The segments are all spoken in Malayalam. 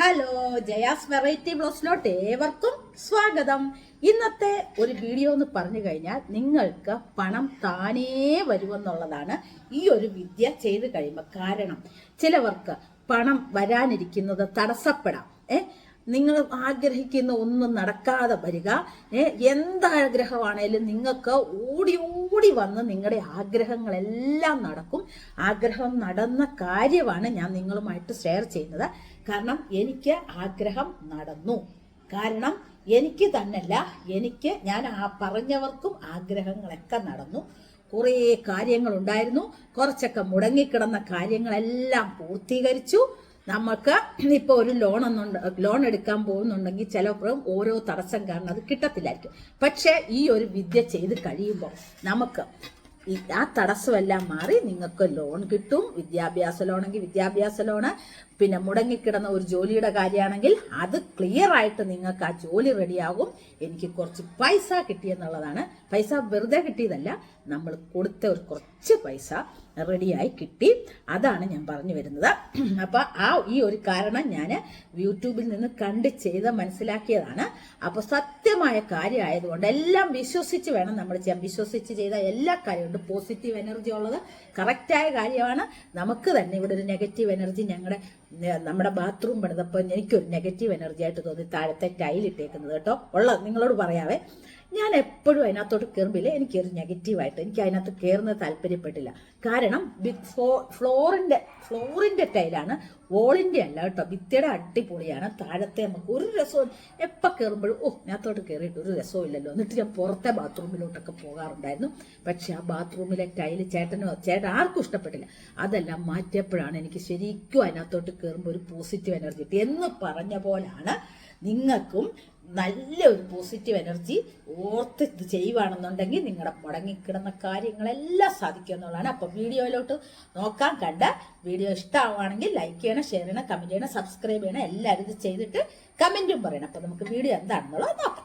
ഹലോ ജയാസ് വെറൈറ്റി ബ്ലോസിലോട്ട് ഏവർക്കും സ്വാഗതം. ഇന്നത്തെ ഒരു വീഡിയോ എന്ന് പറഞ്ഞു കഴിഞ്ഞാൽ നിങ്ങൾക്ക് പണം താനേ വരുമെന്നുള്ളതാണ് ഈ ഒരു വിദ്യ ചെയ്ത് കഴിയുമ്പോൾ കാരണം. ചിലവർക്ക് പണം വരാനിരിക്കുന്നത് തടസ്സപ്പെടാം. ഏ നിങ്ങൾ ആഗ്രഹിക്കുന്ന ഒന്നും നടക്കാതെ വരിക. എന്താഗ്രഹമാണേലും നിങ്ങൾക്ക് ഓടി ഓടി വന്ന് നിങ്ങളുടെ ആഗ്രഹങ്ങളെല്ലാം നടക്കും. ആഗ്രഹം നടന്ന കാര്യമാണ് ഞാൻ നിങ്ങളുമായിട്ട് ഷെയർ ചെയ്യുന്നത്. കാരണം എനിക്ക് ആഗ്രഹം നടന്നു. കാരണം എനിക്ക് തന്നല്ല എനിക്ക് ഞാൻ ആ പറഞ്ഞവർക്കും ആഗ്രഹങ്ങളൊക്കെ നടന്നു. കുറേ കാര്യങ്ങളുണ്ടായിരുന്നു. കുറച്ചൊക്കെ മുടങ്ങിക്കിടന്ന കാര്യങ്ങളെല്ലാം പൂർത്തീകരിച്ചു. നമുക്ക് ഇപ്പോൾ ഒരു ലോൺ ഒന്നുണ്ട് ലോൺ എടുക്കാൻ പോകുന്നുണ്ടെങ്കിൽ ചിലപ്പോഴും ഓരോ തടസ്സം കാരണം അത് കിട്ടത്തില്ലായിരിക്കും. പക്ഷേ ഈ ഒരു വിദ്യ ചെയ്ത് കഴിയുമ്പോൾ നമുക്ക് ആ തടസ്സമെല്ലാം മാറി നിങ്ങൾക്ക് ലോൺ കിട്ടും. വിദ്യാഭ്യാസ ലോണെങ്കിൽ വിദ്യാഭ്യാസ ലോണ് പിന്നെ മുടങ്ങിക്കിടന്ന ഒരു ജോലിയുടെ കാര്യമാണെങ്കിൽ അത് ക്ലിയർ ആയിട്ട് നിങ്ങൾക്ക് ആ ജോലി റെഡിയാകും എനിക്ക് കുറച്ച് പൈസ കിട്ടിയെന്നുള്ളതാണ് പൈസ വെറുതെ കിട്ടിയതല്ല നമ്മൾ കൊടുത്ത ഒരു കുറച്ച് പൈസ റെഡിയായി കിട്ടി. അതാണ് ഞാൻ പറഞ്ഞു വരുന്നത്. അപ്പൊ ആ ഈ ഒരു കാരണം ഞാൻ യൂട്യൂബിൽ നിന്ന് കണ്ട് ചെയ്ത് മനസ്സിലാക്കിയതാണ്. അപ്പൊ സത്യമായ കാര്യമായതുകൊണ്ട് എല്ലാം വിശ്വസിച്ച് വേണം നമ്മൾ ചെയ്യാൻ. വിശ്വസിച്ച് ചെയ്ത എല്ലാ കാര്യമുണ്ട്. പോസിറ്റീവ് എനർജി ഉള്ളത് കറക്റ്റായ കാര്യമാണ്. നമുക്ക് തന്നെ ഇവിടെ ഒരു നെഗറ്റീവ് എനർജി ഞങ്ങളുടെ നമ്മുടെ ബാത്റൂം പണിതപ്പോൾ എനിക്കൊരു നെഗറ്റീവ് എനർജി ആയിട്ട് തോന്നി താഴത്തെ ടൈൽ ഇട്ടേക്കുന്നത് കേട്ടോ. ഉള്ള നിങ്ങളോട് പറയാവേ. ഞാൻ എപ്പോഴും അതിനകത്തോട്ട് കയറുമ്പില്ലേ എനിക്കൊരു നെഗറ്റീവായിട്ട് എനിക്ക് അതിനകത്ത് കയറുന്നത് താല്പര്യപ്പെട്ടില്ല. കാരണം ഫ്ലോ ഫ്ലോറിന്റെ ഫ്ലോറിന്റെ ടൈലാണ് വോളിന്റെ അല്ല കേട്ടോ. ഭിത്തിയുടെ അടിപൊളിയാണ്. താഴത്തെ നമുക്ക് ഒരു രസവും എപ്പോൾ കയറുമ്പോഴും ഓ അതിനകത്തോട്ട് കയറിയിട്ട് ഒരു രസവും ഇല്ലല്ലോ. എന്നിട്ട് ഞാൻ പുറത്തെ ബാത്റൂമിലോട്ടൊക്കെ പോകാറുണ്ടായിരുന്നു. പക്ഷെ ആ ബാത്റൂമിലെ ടൈൽ ചേട്ടനോ ചേട്ടൻ ആർക്കും ഇഷ്ടപ്പെട്ടില്ല. അതെല്ലാം മാറ്റിയപ്പോഴാണ് എനിക്ക് ശരിക്കും അതിനകത്തോട്ട് കയറുമ്പോൾ ഒരു പോസിറ്റീവ് എനർജി കിട്ടി. എന്ന് പറഞ്ഞ പോലാണ് നിങ്ങൾക്കും നല്ല ഒരു പോസിറ്റീവ് എനർജി ഓർത്ത് ഇത് ചെയ്യുവാണെന്നുണ്ടെങ്കിൽ നിങ്ങളുടെ മുടങ്ങിക്കിടന്ന കാര്യങ്ങളെല്ലാം സാധിക്കും എന്നുള്ളതാണ്. അപ്പോൾ വീഡിയോയിലോട്ട് നോക്കാൻ കണ്ട വീഡിയോ ഇഷ്ടമാവുകയാണെങ്കിൽ ലൈക്ക് ചെയ്യണം ഷെയർ ചെയ്യണം കമന്റ് ചെയ്യണം സബ്സ്ക്രൈബ് ചെയ്യണം. എല്ലാവരും ഇത് ചെയ്തിട്ട് കമന്റും പറയണം. അപ്പോൾ നമുക്ക് വീഡിയോ എന്താണെന്നുള്ളത് നോക്കാം.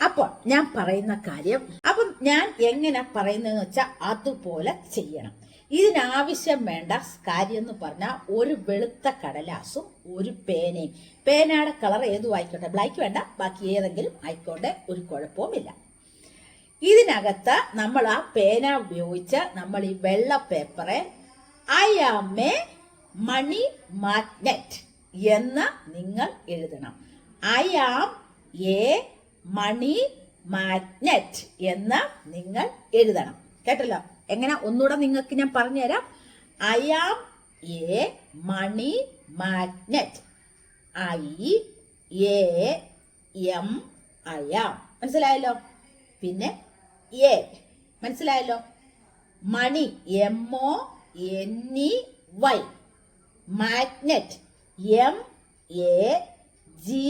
അപ്പോൾ ഞാൻ പറയുന്ന കാര്യം അപ്പം ഞാൻ എങ്ങനെ പറയുന്നതെന്ന് വെച്ചാൽ അതുപോലെ ചെയ്യണം. ഇതിനാവശ്യം വേണ്ട കാര്യം എന്ന് പറഞ്ഞാൽ ഒരു വെളുത്ത കടലാസും ഒരു പേനയും. പേനയുടെ കളർ ഏതും ആയിക്കോട്ടെ? ബ്ലാക്ക് വേണ്ട. ബാക്കി ഏതെങ്കിലും ആയിക്കോട്ടെ. ഒരു കുഴപ്പവുമില്ല. ഇതിനകത്ത് നമ്മൾ ആ പേന ഉപയോഗിച്ച് നമ്മൾ ഈ വെള്ള പേപ്പറെ I am a money magnet എന്ന് നിങ്ങൾ എഴുതണം. I am a money magnet എന്ന് നിങ്ങൾ എഴുതണം. കേട്ടല്ലോ? എങ്ങനെ? ഒന്നുകൂടെ നിങ്ങൾക്ക് ഞാൻ പറഞ്ഞുതരാം. I am a money magnet I A M I am മനസ്സിലായല്ലോ? പിന്നെ എ മനസ്സിലായല്ലോ? Money M O N E Y magnet M A G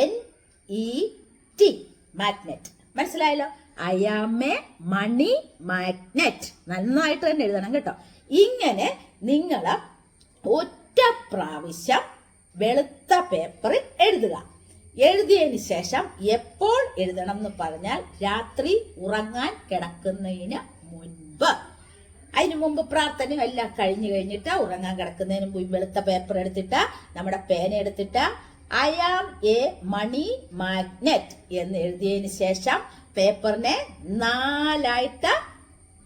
N E T magnet മനസ്സിലായല്ലോ? I am a money magnet നന്നായിട്ട് തന്നെ എഴുതണം കേട്ടോ. ഇങ്ങനെ നിങ്ങൾ ഒറ്റ പ്രാവശ്യം വെളുത്ത പേപ്പറിൽ എഴുതുക. എഴുതിയതിന് ശേഷം എപ്പോൾ എഴുതണം എന്ന് പറഞ്ഞാൽ രാത്രി ഉറങ്ങാൻ കിടക്കുന്നതിന് മുൻപ്. അതിനു മുമ്പ് പ്രാർത്ഥനയും എല്ലാം കഴിഞ്ഞു കഴിഞ്ഞിട്ട് ഉറങ്ങാൻ കിടക്കുന്നതിന് മുമ്പ് വെളുത്ത പേപ്പർ എടുത്തിട്ട് നമ്മുടെ പേന എടുത്തിട്ട് I am a money magnet എന്ന് എഴുതിയതിന് ശേഷം പേപ്പറിനെ നാലായിട്ട്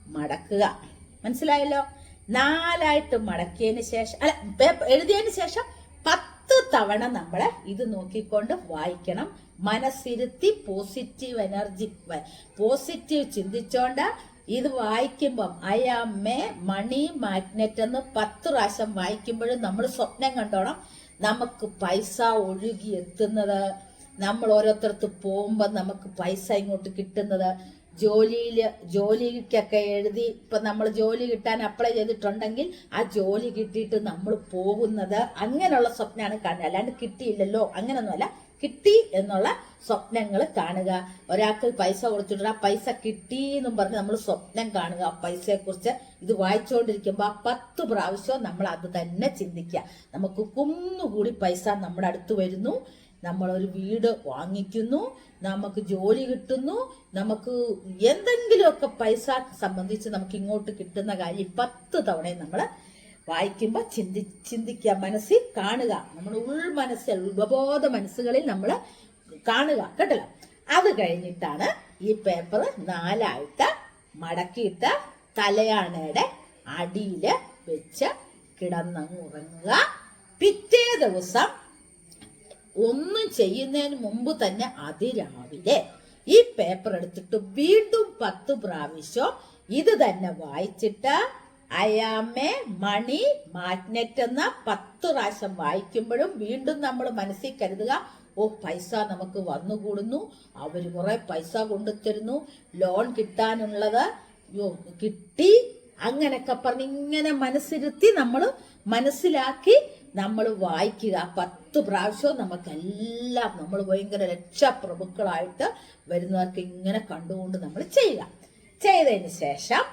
മടക്കുക. മനസ്സിലായല്ലോ? നാലായിട്ട് മടക്കിയതിന് ശേഷം അല്ല പേപ്പർ എഴുതിയതിന് ശേഷം പത്ത് തവണ നമ്മൾ ഇത് നോക്കിക്കൊണ്ട് വായിക്കണം. മനസ്സിരുത്തി പോസിറ്റീവ് എനർജി പോസിറ്റീവ് ചിന്തിച്ചോണ്ട് ഇത് വായിക്കുമ്പം I am a money magnet എന്ന് പത്ത് പ്രാവശ്യം വായിക്കുമ്പോഴും നമ്മൾ സ്വപ്നം കണ്ടോണം. നമുക്ക് പൈസ ഒഴുകി എത്തുന്നത്. നമ്മൾ ഓരോരുത്തർക്ക് പോകുമ്പോൾ നമുക്ക് പൈസ ഇങ്ങോട്ട് കിട്ടുന്നത് ജോലിയിൽ ജോലിക്കൊക്കെ എഴുതി ഇപ്പം നമ്മൾ ജോലി കിട്ടാൻ അപ്ലൈ ചെയ്തിട്ടുണ്ടെങ്കിൽ ആ ജോലി കിട്ടിയിട്ട് നമ്മൾ പോകുന്നത് അങ്ങനെയുള്ള സ്വപ്നമാണ് കാണുക. അല്ലാണ്ട് കിട്ടിയില്ലല്ലോ അങ്ങനെയൊന്നുമല്ല കിട്ടി എന്നുള്ള സ്വപ്നങ്ങൾ കാണുക. ഒരാൾക്ക് പൈസ കൊടുത്തിട്ട് ആ പൈസ കിട്ടി എന്നും പറഞ്ഞ് നമ്മൾ സ്വപ്നം കാണുക. ആ പൈസയെക്കുറിച്ച് ഇത് വായിച്ചുകൊണ്ടിരിക്കുമ്പോൾ പത്ത് പ്രാവശ്യവും നമ്മൾ അത് തന്നെ ചിന്തിക്കുക. നമുക്ക് കുന്നുകൂടി പൈസ നമ്മുടെ അടുത്ത് വരുന്നു. നമ്മളൊരു വീട് വാങ്ങിക്കുന്നു നമുക്ക് ജോലി കിട്ടുന്നു നമുക്ക് എന്തെങ്കിലുമൊക്കെ പൈസ സംബന്ധിച്ച് നമുക്ക് ഇങ്ങോട്ട് കിട്ടുന്ന കാര്യം പത്ത് തവണയും നമ്മൾ വായിക്കുമ്പോൾ ചിന്തി ചിന്തിക്കുക മനസ്സിൽ കാണുക. നമ്മുടെ ഉൾ മനസ്സിൽ ഉപബോധ മനസ്സുകളിൽ നമ്മൾ കാണുക കേട്ടല്ലോ? അത് കഴിഞ്ഞിട്ടാണ് ഈ പേപ്പർ നാലായിട്ട് മടക്കിയിട്ട് തലയാണയുടെ അടിയിൽ വെച്ച് കിടന്നങ്ങ് ഉറങ്ങുക. പിറ്റേ ദിവസം ഒന്നും ചെയ്യുന്നതിന് മുമ്പ് തന്നെ അതിരാവിലെ ഈ പേപ്പർ എടുത്തിട്ട് വീണ്ടും പത്ത് പ്രാവശ്യം ഇത് തന്നെ വായിച്ചിട്ട് അയാമേ മണി മാഗ്നറ്റ് എന്ന പത്ത് പ്രാവശ്യം വായിക്കുമ്പോഴും വീണ്ടും നമ്മൾ മനസ്സിൽ കരുതുക ഓ പൈസ നമുക്ക് വന്നുകൂടുന്നു അവർ കുറെ പൈസ കൊണ്ടുതരുന്നു ലോൺ കിട്ടാനുള്ളത് കിട്ടി. അങ്ങനെയൊക്കെ പറഞ്ഞ് ഇങ്ങനെ മനസ്സിരുത്തി നമ്മൾ മനസ്സിലാക്കി നമ്മൾ വായിക്കുക. പത്ത് പ്രാവശ്യവും നമുക്കെല്ലാം നമ്മൾ ഭയങ്കര രക്ഷപ്രഭുക്കളായിട്ട് വരുന്നവർക്ക് ഇങ്ങനെ കണ്ടുകൊണ്ട് നമ്മൾ ചെയ്യുക. ചെയ്തതിന് ശേഷം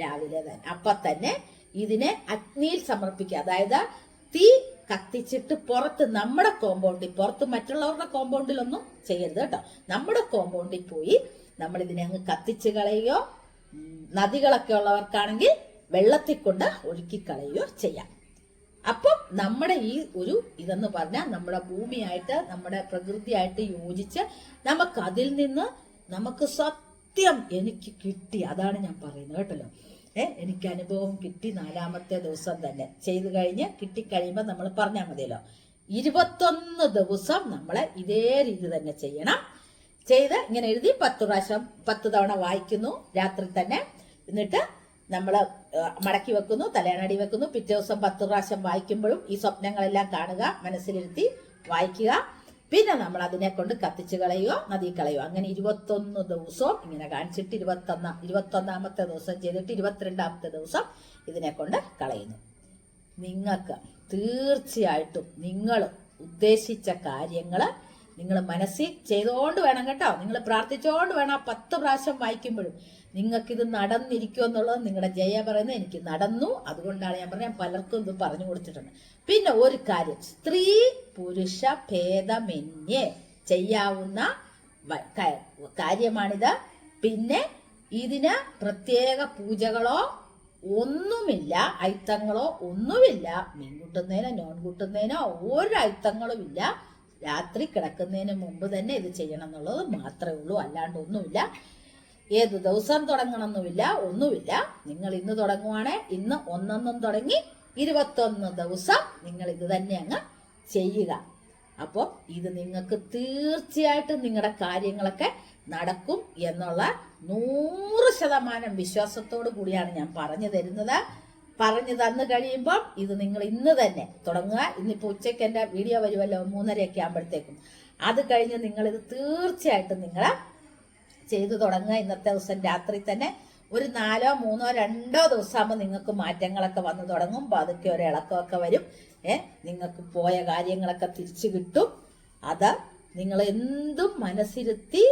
രാവിലെ തന്നെ. അപ്പൊ തന്നെ ഇതിനെ അഗ്നിയിൽ സമർപ്പിക്കുക. അതായത് തീ കത്തിച്ചിട്ട് പുറത്ത് നമ്മുടെ കോമ്പൗണ്ടിൽ പുറത്ത് മറ്റുള്ളവരുടെ കോമ്പൗണ്ടിലൊന്നും ചെയ്യരുത് കേട്ടോ. നമ്മുടെ കോമ്പൗണ്ടിൽ പോയി നമ്മൾ ഇതിനെ അങ്ങ് കത്തിച്ച് കളയുകയോ നദികളൊക്കെ ഉള്ളവർക്കാണെങ്കിൽ വെള്ളത്തിൽ കൊണ്ട് ഒഴുക്കി കളയുകയോ ചെയ്യാം. അപ്പം നമ്മുടെ ഈ ഒരു ഇതെന്ന് പറഞ്ഞാൽ നമ്മുടെ ഭൂമിയായിട്ട് നമ്മുടെ പ്രകൃതിയായിട്ട് യോജിച്ച് നമുക്ക് അതിൽ നിന്ന് നമുക്ക് സത്യം എനിക്ക് കിട്ടി. അതാണ് ഞാൻ പറയുന്നത് കേട്ടല്ലോ. ഏ എനിക്ക് അനുഭവം കിട്ടി നാലാമത്തെ ദിവസം തന്നെ. ചെയ്തു കഴിഞ്ഞ് കിട്ടിക്കഴിയുമ്പോൾ നമ്മൾ പറഞ്ഞാൽ മതിയല്ലോ. ഇരുപത്തൊന്ന് ദിവസം നമ്മൾ ഇതേ രീതി തന്നെ ചെയ്യണം. ചെയ്ത് ഇങ്ങനെ എഴുതി പത്ത് പ്രാവശ്യം പത്ത് തവണ വായിക്കുന്നു രാത്രി തന്നെ. എന്നിട്ട് നമ്മൾ മടക്കി വെക്കുന്നു തലയണടി വെക്കുന്നു. പിറ്റേ ദിവസം പത്ത് പ്രാവശ്യം വായിക്കുമ്പോഴും ഈ സ്വപ്നങ്ങളെല്ലാം കാണുക മനസ്സിലിരുത്തി വായിക്കുക. പിന്നെ നമ്മൾ അതിനെ കൊണ്ട് കത്തിച്ചു കളയുകയോ നദി കളയുകയോ അങ്ങനെ ഇരുപത്തൊന്ന് ദിവസവും ഇങ്ങനെ കാണിച്ചിട്ട് ഇരുപത്തൊന്ന ഇരുപത്തൊന്നാമത്തെ ദിവസം ചെയ്തിട്ട് ഇരുപത്തിരണ്ടാമത്തെ ദിവസം ഇതിനെ കൊണ്ട് കളയുന്നു. നിങ്ങൾക്ക് തീർച്ചയായിട്ടും നിങ്ങൾ ഉദ്ദേശിച്ച കാര്യങ്ങൾ നിങ്ങൾ മനസ്സിൽ ചെയ്തുകൊണ്ട് വേണം കേട്ടോ. നിങ്ങൾ പ്രാർത്ഥിച്ചുകൊണ്ട് വേണം ആ പത്ത് പ്രാവശ്യം വായിക്കുമ്പോഴും. നിങ്ങൾക്കിത് നടന്നിരിക്കുമോ എന്നുള്ളത് നിങ്ങളുടെ ജയ പറയുന്നത് എനിക്ക് നടന്നു. അതുകൊണ്ടാണ് ഞാൻ പറഞ്ഞത് പലർക്കും ഇത് പറഞ്ഞു കൊടുത്തിട്ടുണ്ട്. പിന്നെ ഒരു കാര്യം സ്ത്രീ പുരുഷ ഭേദമന്യേ ചെയ്യാവുന്ന കാര്യമാണിത്. പിന്നെ ഇതിന് പ്രത്യേക പൂജകളോ ഒന്നുമില്ല അയിത്തങ്ങളോ ഒന്നുമില്ല. മീൻ കൂട്ടുന്നതിനോ നോൺ കൂട്ടുന്നതിനോ ഒരു അയിത്തങ്ങളും ഇല്ല രാത്രി കിടക്കുന്നതിന് മുമ്പ് തന്നെ ഇത് ചെയ്യണം എന്നുള്ളത് മാത്രമേ ഉള്ളൂ. അല്ലാണ്ട് ഒന്നുമില്ല. ഏത് ദിവസം തുടങ്ങണമെന്നുമില്ല. ഒന്നുമില്ല. നിങ്ങൾ ഇന്ന് തുടങ്ങുവാണേ. ഇന്ന് ഒന്നൊന്നും തുടങ്ങി ഇരുപത്തൊന്ന് ദിവസം നിങ്ങൾ ഇത് തന്നെ അങ്ങ് ചെയ്യുക. അപ്പോൾ ഇത് നിങ്ങൾക്ക് തീർച്ചയായിട്ടും നിങ്ങളുടെ കാര്യങ്ങളൊക്കെ നടക്കും എന്നുള്ള നൂറ് ശതമാനം വിശ്വാസത്തോടു കൂടിയാണ് ഞാൻ പറഞ്ഞു തരുന്നത്. പറഞ്ഞു തന്നു കഴിയുമ്പോൾ ഇത് നിങ്ങൾ ഇന്ന് തന്നെ തുടങ്ങുക. ഇന്നിപ്പോൾ ഉച്ചയ്ക്ക് എന്റെ വീഡിയോ വരുമല്ലോ മൂന്നരയൊക്കെ ആകുമ്പോഴത്തേക്കും അത് കഴിഞ്ഞ് നിങ്ങളിത് തീർച്ചയായിട്ടും നിങ്ങൾ ചെയ്തു തുടങ്ങുക. ഇന്നത്തെ ദിവസം രാത്രി തന്നെ ഒരു നാലോ മൂന്നോ രണ്ടോ ദിവസമാകുമ്പോൾ നിങ്ങൾക്ക് മാറ്റങ്ങളൊക്കെ വന്നു തുടങ്ങും. പതുക്കെ ഒരു ഇളക്കമൊക്കെ വരും. ഏ നിങ്ങൾക്ക് പോയ കാര്യങ്ങളൊക്കെ തിരിച്ചു കിട്ടും. അത് നിങ്ങൾ എന്തും മനസ്സിരുത്തി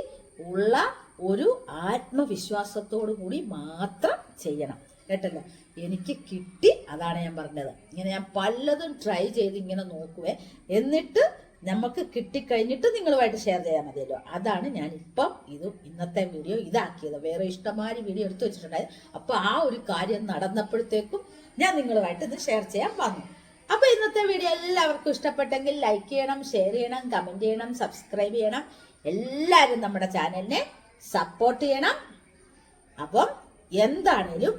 ഉള്ള ഒരു ആത്മവിശ്വാസത്തോടു കൂടി മാത്രം ചെയ്യണം. കേട്ടല്ലോ? എനിക്ക് കിട്ടി അതാണ് ഞാൻ പറഞ്ഞത്. ഇങ്ങനെ ഞാൻ പലതും ട്രൈ ചെയ്ത് ഇങ്ങനെ നോക്കുവേ. എന്നിട്ട് നമുക്ക് കിട്ടിക്കഴിഞ്ഞിട്ട് നിങ്ങളുമായിട്ട് ഷെയർ ചെയ്യാൻ മതിയല്ലോ. അതാണ് ഞാൻ ഇപ്പം ഇത് ഇന്നത്തെ വീഡിയോ ഇതാക്കിയത്. വേറെ ഇഷ്ടമാരി വീഡിയോ എടുത്തു വെച്ചിട്ടുണ്ടായിരുന്നു അപ്പൊ ആ ഒരു കാര്യം നടന്നപ്പോഴത്തേക്കും ഞാൻ നിങ്ങളുമായിട്ട് ഇത് ഷെയർ ചെയ്യാൻ വന്നു. അപ്പൊ ഇന്നത്തെ വീഡിയോ എല്ലാവർക്കും ഇഷ്ടപ്പെട്ടെങ്കിൽ ലൈക്ക് ചെയ്യണം ഷെയർ ചെയ്യണം കമന്റ് ചെയ്യണം സബ്സ്ക്രൈബ് ചെയ്യണം. എല്ലാവരും നമ്മുടെ ചാനലിനെ സപ്പോർട്ട് ചെയ്യണം. അപ്പം എന്താണേലും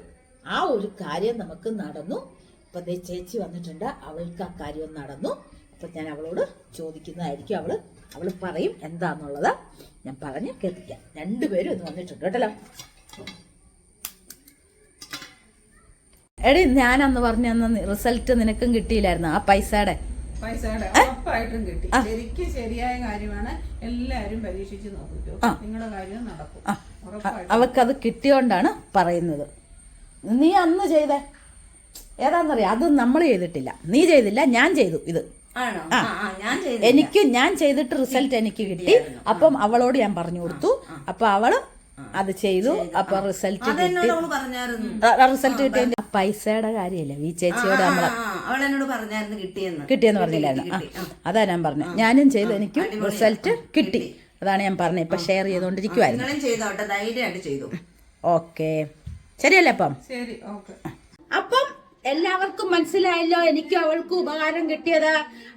ആ ഒരു കാര്യം നമുക്ക് നടന്നു. ഇപ്പൊ ദേ ചേച്ചി വന്നിട്ടുണ്ട്. അവൾക്ക് ആ കാര്യം നടന്നു. അപ്പൊ ഞാൻ അവളോട് ചോദിക്കുന്നതായിരിക്കും. അവൾ അവൾ പറയും എന്താന്നുള്ളത്. ഞാൻ പറഞ്ഞ് കേൾപ്പിക്കാം. രണ്ടുപേരും ഇന്ന് വന്നിട്ടുണ്ട് കേട്ടല്ലോ. എടി ഞാൻ അന്ന് പറഞ്ഞ അന്ന് റിസൾട്ട് നിനക്കും കിട്ടിയില്ലായിരുന്നു. ആ പൈസയുടെ. പൈസയുടെ ഉറപ്പായിട്ടും കിട്ടി. ശരിക്കും ശരിയായ കാര്യമാണ് പരീക്ഷിച്ച് നോക്കിക്കോ നിങ്ങളുടെ കാര്യം നടക്കും. അവക്കത് കിട്ടിയോണ്ടാണ് പറയുന്നത്. നീ അന്ന് ചെയ്തേ. ഏതാന്നറിയാം? അത് നമ്മൾ ചെയ്തിട്ടില്ല. നീ ചെയ്തില്ല ഞാൻ ചെയ്തു ഇത്. എനിക്ക് ഞാൻ ചെയ്തിട്ട് റിസൾട്ട് എനിക്ക് കിട്ടി. അപ്പം അവളോട് ഞാൻ പറഞ്ഞു കൊടുത്തു. അപ്പൊ അവൾ അത് ചെയ്തു. അപ്പൊ റിസൾട്ട് കിട്ടി. റിസൾട്ട് കിട്ടിയ പൈസയുടെ കാര്യല്ലേ ഈ ചേച്ചിയോട് നമ്മളെ കിട്ടിയെന്ന്. പറഞ്ഞില്ലായിരുന്നു. അതാ ഞാൻ പറഞ്ഞു ഞാനും ചെയ്തു. എനിക്ക് റിസൾട്ട് കിട്ടി. അതാണ് ഞാൻ പറഞ്ഞത്. ഇപ്പൊ ഷെയർ ചെയ്തോണ്ടിരിക്കുവായിരുന്നു ഓക്കെ. ശരിയല്ലേ അപ്പം? ശരി ഓക്കെ. അപ്പം എല്ലാവർക്കും മനസ്സിലായല്ലോ എനിക്കും അവൾക്കും ഉപകാരം കിട്ടിയത്.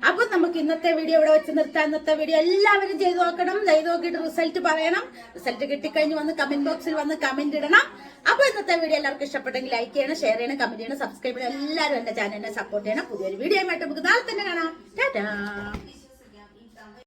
അപ്പൊ നമുക്ക് ഇന്നത്തെ വീഡിയോ ഇവിടെ വെച്ച് നിർത്താം. ഇന്നത്തെ വീഡിയോ എല്ലാവരും ചെയ്തു നോക്കണം. ചെയ്തു നോക്കിയിട്ട് റിസൾട്ട് പറയണം. റിസൾട്ട് കിട്ടിക്കഴിഞ്ഞ് വന്ന് കമന്റ് ബോക്സിൽ വന്ന് കമന്റ് ഇടണം. അപ്പൊ ഇന്നത്തെ വീഡിയോ എല്ലാവർക്കും ഇഷ്ടപ്പെട്ടെങ്കിൽ ലൈക്ക് ചെയ്യണം ഷെയർ ചെയ്യണം കമന്റ് ചെയ്യണം സബ്സ്ക്രൈബ് ചെയ്യണം. എല്ലാവരും എന്റെ ചാനലിനെ സപ്പോർട്ട് ചെയ്യണം. പുതിയൊരു വീഡിയോ ആയിട്ട് നമുക്ക് നാളെ തന്നെ കാണാം. ടാറ്റാ.